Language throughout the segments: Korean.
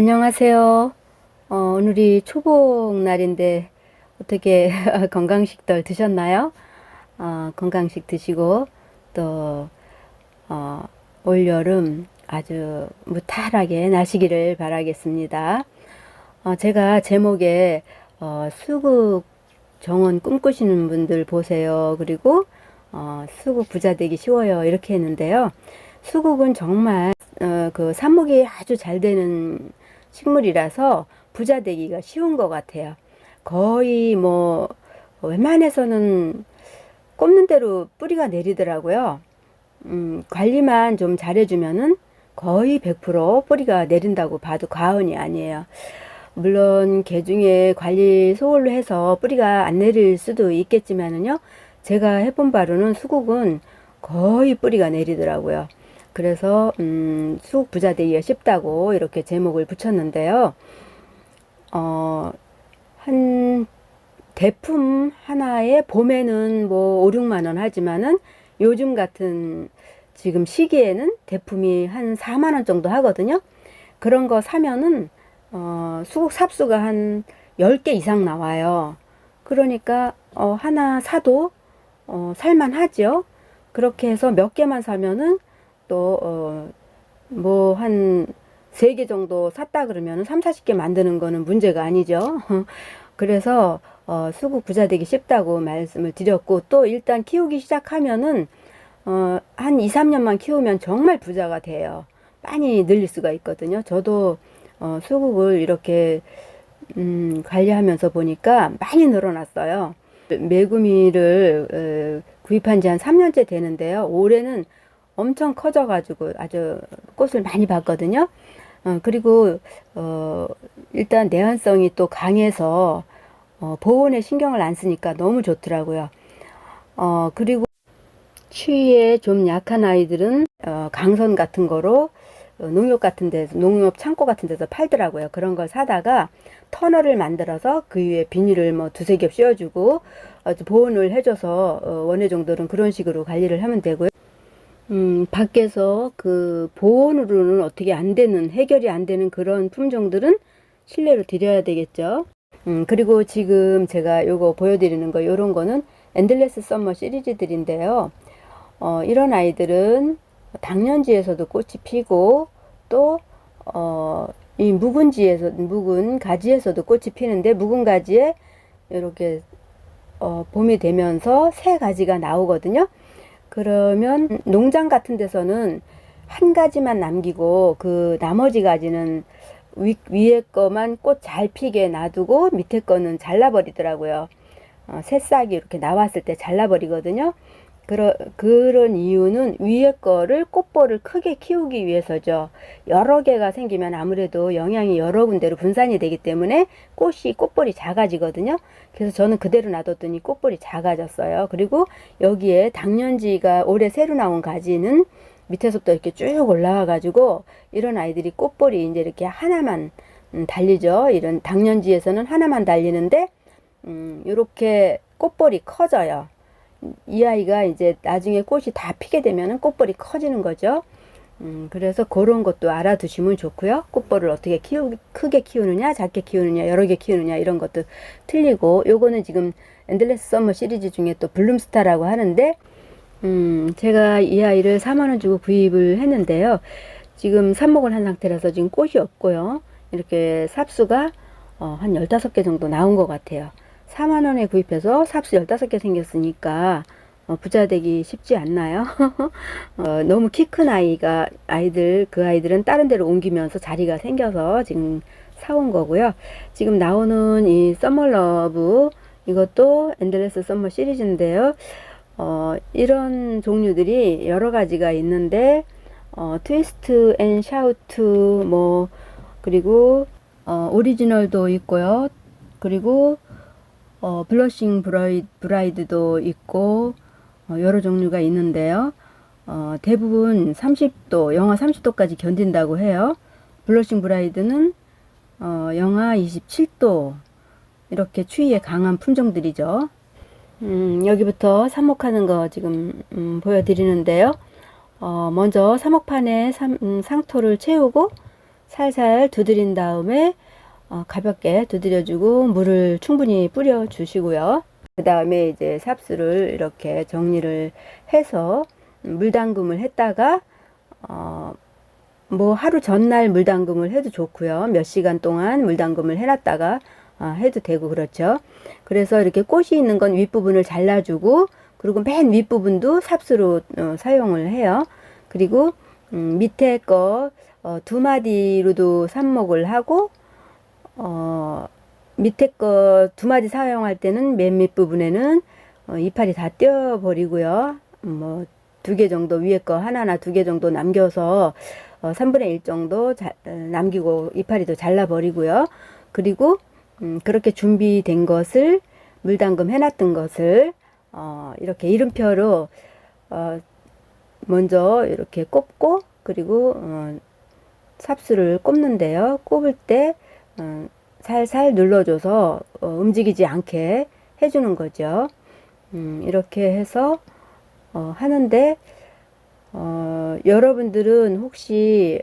안녕하세요. 어, 오늘이 초복 날인데 어떻게 건강식들 드셨나요? 어, 건강식 드시고 또 어, 올여름 아주 무탈하게 나시기를 바라겠습니다. 어, 제가 제목에 어, 수국 정원 꿈꾸시는 분들 보세요. 그리고 어, 수국 부자 되기 쉬워요. 이렇게 했는데요. 수국은 정말 어, 그 삽목이 아주 잘 되는 식물이라서 부자 되기가 쉬운 것 같아요. 거의 뭐 웬만해서는 꼽는 대로 뿌리가 내리더라고요. 음, 관리만 좀 잘해주면은 거의 100% 뿌리가 내린다고 봐도 과언이 아니에요. 물론 개 중에 관리 소홀로 해서 뿌리가 안 내릴 수도 있겠지만은요. 제가 해본 바로는 수국은 거의 뿌리가 내리더라고요. 그래서 음, 수국 부자 되기가 쉽다고 이렇게 제목을 붙였는데요. 어, 한 대품 하나에 봄에는 뭐 5, 6만 원 하지만은 요즘 같은 지금 시기에는 대품이 한 4만 원 정도 하거든요. 그런 거 사면은 어, 수국 삽수가 한 10개 이상 나와요. 그러니까 어, 하나 사도 어, 살만 하죠. 그렇게 해서 몇 개만 사면은 또, 어, 뭐, 한, 세 개 정도 샀다 그러면 3, 40개 만드는 거는 문제가 아니죠. 그래서, 어, 수국 부자 되기 쉽다고 말씀을 드렸고, 또 일단 키우기 시작하면은, 어, 한 2, 3년만 키우면 정말 부자가 돼요. 많이 늘릴 수가 있거든요. 저도, 어, 수국을 이렇게, 음, 관리하면서 보니까 많이 늘어났어요. 메구미를, 어, 구입한 지 한 3년째 되는데요. 올해는 엄청 커져가지고 아주 꽃을 많이 봤거든요. 어, 그리고, 어, 일단 내한성이 또 강해서, 어, 보온에 신경을 안 쓰니까 너무 좋더라고요. 어, 그리고 추위에 좀 약한 아이들은, 어, 강선 같은 거로, 어, 농협 같은 데서, 농협 창고 같은 데서 팔더라고요. 그런 걸 사다가 터널을 만들어서 그 위에 비닐을 뭐 두세 겹 씌워주고, 보온을 해줘서, 어, 원해 정도는 그런 식으로 관리를 하면 되고요. 음, 밖에서 그 보온으로는 어떻게 안 되는, 해결이 안 되는 그런 품종들은 실내로 드려야 되겠죠. 음, 그리고 지금 제가 요거 보여드리는 거, 요런 거는 엔들레스 썸머 시리즈들인데요. 어, 이런 아이들은 당년지에서도 꽃이 피고, 또, 어, 이 묵은지에서, 묵은 가지에서도 꽃이 피는데, 묵은 가지에 이렇게, 어, 봄이 되면서 새 가지가 나오거든요. 그러면 농장 같은 데서는 한 가지만 남기고 그 나머지 가지는 위, 위에 거만 꽃 잘 피게 놔두고 밑에 거는 잘라버리더라고요. 어, 새싹이 이렇게 나왔을 때 잘라버리거든요. 그러, 그런 이유는 위에 거를 꽃볼을 크게 키우기 위해서죠. 여러 개가 생기면 아무래도 영양이 여러 군데로 분산이 되기 때문에 꽃이 꽃볼이 작아지거든요. 그래서 저는 그대로 놔뒀더니 꽃볼이 작아졌어요. 그리고 여기에 당년지가 올해 새로 나온 가지는 밑에서부터 이렇게 쭉 올라와 가지고 이런 아이들이 꽃볼이 이제 이렇게 하나만 음, 달리죠. 이런 당년지에서는 하나만 달리는데 음, 이렇게 꽃볼이 커져요. 이 아이가 이제 나중에 꽃이 다 피게 되면 꽃볼이 커지는 거죠. 음, 그래서 그런 것도 알아두시면 좋고요. 꽃볼을 어떻게 키우, 크게 키우느냐, 작게 키우느냐, 여러 개 키우느냐, 이런 것도 틀리고, 요거는 지금 엔들레스 썸머 시리즈 중에 또 블룸스타라고 하는데, 음, 제가 이 아이를 4만원 주고 구입을 했는데요. 지금 삽목을 한 상태라서 지금 꽃이 없고요. 이렇게 삽수가 어, 한 15개 정도 나온 것 같아요. 4만 원에 구입해서 삽수 15개 생겼으니까 어, 부자 되기 쉽지 않나요? 어, 너무 키 큰 아이가 아이들 그 아이들은 다른 데로 옮기면서 자리가 생겨서 지금 사온 거고요. 지금 나오는 이 썸머러브 이것도 엔들레스 썸머 시리즈인데요. 어, 이런 종류들이 여러 가지가 있는데 어, 트위스트 앤 샤우트 뭐 그리고 어, 오리지널도 있고요. 그리고 어, 블러싱 브라이, 브라이드도 있고 어, 여러 종류가 있는데요. 어, 대부분 30도, 영하 30도까지 견딘다고 해요. 블러싱 브라이드는 어, 영하 27도 이렇게 추위에 강한 품종들이죠. 음, 여기부터 삽목하는 거 지금 음, 보여드리는데요. 어, 먼저 삽목판에 삼, 음, 상토를 채우고 살살 두드린 다음에 어, 가볍게 두드려주고 물을 충분히 뿌려주시고요. 그 다음에 이제 삽수를 이렇게 정리를 해서 물 담금을 했다가 어, 뭐 하루 전날 물 담금을 해도 좋고요. 몇 시간 동안 물 담금을 해놨다가 아, 해도 되고 그렇죠. 그래서 이렇게 꽃이 있는 건 윗부분을 잘라주고 그리고 맨 윗부분도 삽수로 어, 사용을 해요. 그리고 음, 밑에 거 어, 두 마디로도 삽목을 하고 어, 밑에 거 두 마디 사용할 때는 맨 밑부분에는 어, 이파리 다 떼어버리고요. 뭐 두 개 정도 위에 거 하나나 두 개 정도 남겨서 어, 3분의 1 정도 자, 어, 남기고 이파리도 잘라버리고요. 그리고 음, 그렇게 준비된 것을 물담금 해놨던 것을 어, 이렇게 이름표로 어, 먼저 이렇게 꼽고 그리고 어, 삽수를 꼽는데요. 꼽을 때 어, 살살 눌러줘서 어, 움직이지 않게 해주는 거죠. 음, 이렇게 해서 어, 하는데 어, 여러분들은 혹시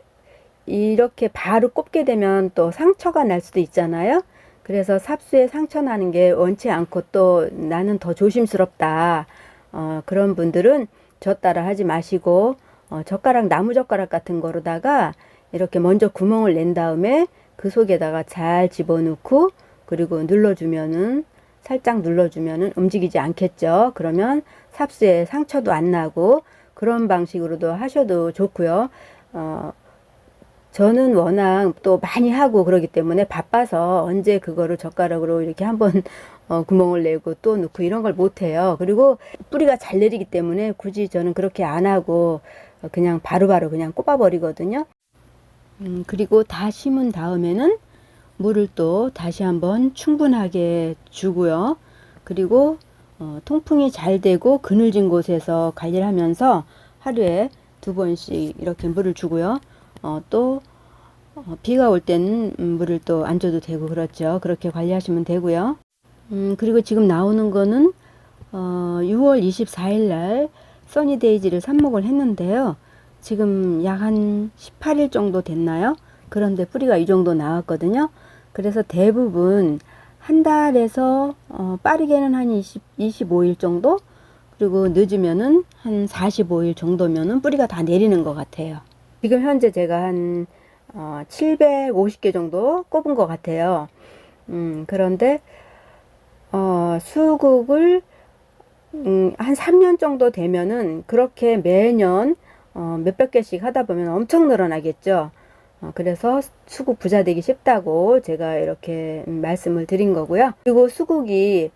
이렇게 바로 꼽게 되면 또 상처가 날 수도 있잖아요. 그래서 삽수에 상처 나는 게 원치 않고 또 나는 더 조심스럽다. 어, 그런 분들은 저 따라 하지 마시고 어, 젓가락 나무 젓가락 같은 거로다가 이렇게 먼저 구멍을 낸 다음에 그 속에다가 잘 집어넣고 그리고 눌러주면은 살짝 눌러주면은 움직이지 않겠죠. 그러면 삽수에 상처도 안 나고 그런 방식으로도 하셔도 좋고요. 어, 저는 워낙 또 많이 하고 그러기 때문에 바빠서 언제 그거를 젓가락으로 이렇게 한번 어, 구멍을 내고 또 넣고 이런 걸 못해요. 그리고 뿌리가 잘 내리기 때문에 굳이 저는 그렇게 안 하고 어, 그냥 바로 바로 그냥 꼽아버리거든요. 음, 그리고 다 심은 다음에는 물을 또 다시 한번 충분하게 주고요. 그리고 어, 통풍이 잘 되고 그늘진 곳에서 관리를 하면서 하루에 두 번씩 이렇게 물을 주고요. 어, 또 어, 비가 올 때는 음, 물을 또 안 줘도 되고 그렇죠. 그렇게 관리하시면 되고요. 음, 그리고 지금 나오는 거는 어, 6월 24일 날 써니데이지를 삽목을 했는데요. 지금 약 한 18일 정도 됐나요? 그런데 뿌리가 이 정도 나왔거든요. 그래서 대부분 한 달에서 어, 빠르게는 한 20, 25일 정도 그리고 늦으면은 한 45일 정도면은 뿌리가 다 내리는 것 같아요. 지금 현재 제가 한 어, 750개 정도 꼽은 것 같아요. 음, 그런데 어, 수국을 음, 한 3년 정도 되면은 그렇게 매년 어, 몇백 개씩 하다 보면 엄청 늘어나겠죠. 어, 그래서 수국 부자 되기 쉽다고 제가 이렇게 음, 말씀을 드린 거고요. 그리고 수국이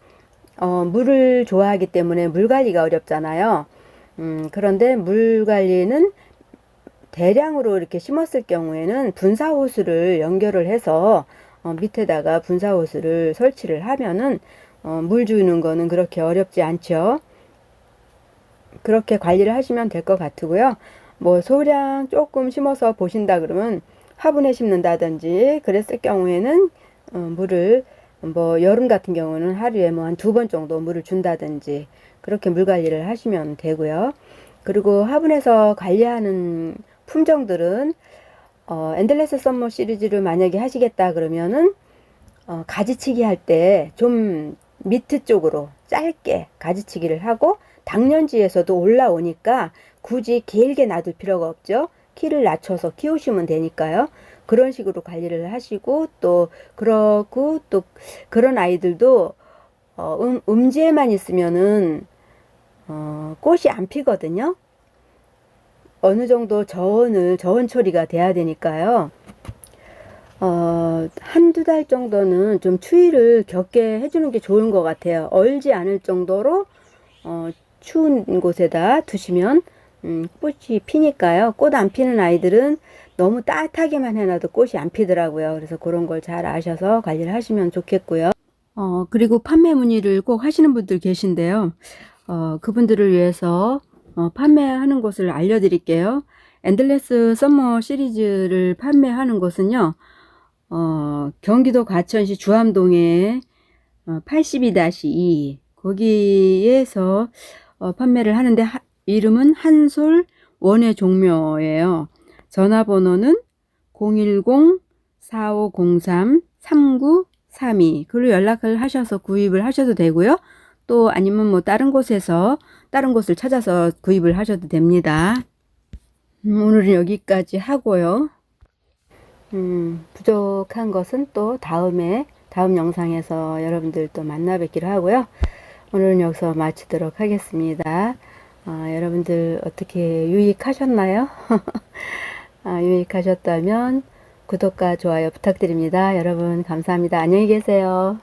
어, 물을 좋아하기 때문에 물 관리가 어렵잖아요. 음, 그런데 물 관리는 대량으로 이렇게 심었을 경우에는 분사 호스를 연결을 해서 어, 밑에다가 분사 호스를 설치를 하면은 어, 물 주는 거는 그렇게 어렵지 않죠. 그렇게 관리를 하시면 될 것 같고요. 뭐 소량 조금 심어서 보신다 그러면 화분에 심는다든지 그랬을 경우에는 어, 물을 뭐 여름 같은 경우는 하루에 뭐 한 두 번 정도 물을 준다든지 그렇게 물 관리를 하시면 되고요. 그리고 화분에서 관리하는 품종들은 어, 엔들레스 썸머 시리즈를 만약에 하시겠다 그러면은 어, 가지치기 할 때 좀 밑에 쪽으로 짧게 가지치기를 하고 당년지에서도 올라오니까 굳이 길게 놔둘 필요가 없죠. 키를 낮춰서 키우시면 되니까요. 그런 식으로 관리를 하시고 또 그러고 또 그런 아이들도 어, 음, 음지에만 있으면은 어, 꽃이 안 피거든요. 어느 정도 저온을 저온 처리가 돼야 되니까요. 어, 한두 달 정도는 좀 추위를 겪게 해주는 게 좋은 것 같아요. 얼지 않을 정도로 어, 추운 곳에다 두시면 음, 꽃이 피니까요. 꽃 안 피는 아이들은 너무 따뜻하게만 해놔도 꽃이 안 피더라고요. 그래서 그런 걸 잘 아셔서 관리를 하시면 좋겠고요. 어, 그리고 판매 문의를 꼭 하시는 분들 계신데요. 어, 그분들을 위해서 어, 판매하는 곳을 알려드릴게요. 엔들레스 썸머 시리즈를 판매하는 곳은요. 어, 경기도 과천시 주암동에 어, 82-2 거기에서 어, 판매를 하는데 하, 이름은 한솔 원예 종묘예요. 전화번호는 010-4503-3932 글로 연락을 하셔서 구입을 하셔도 되고요. 또 아니면 뭐 다른 곳에서 다른 곳을 찾아서 구입을 하셔도 됩니다. 음, 오늘은 여기까지 하고요. 음, 부족한 것은 또 다음에 다음 영상에서 여러분들 또 만나 뵙기로 하고요. 오늘은 여기서 마치도록 하겠습니다. 아, 여러분들 어떻게 유익하셨나요? 아, 유익하셨다면 구독과 좋아요 부탁드립니다. 여러분 감사합니다. 안녕히 계세요.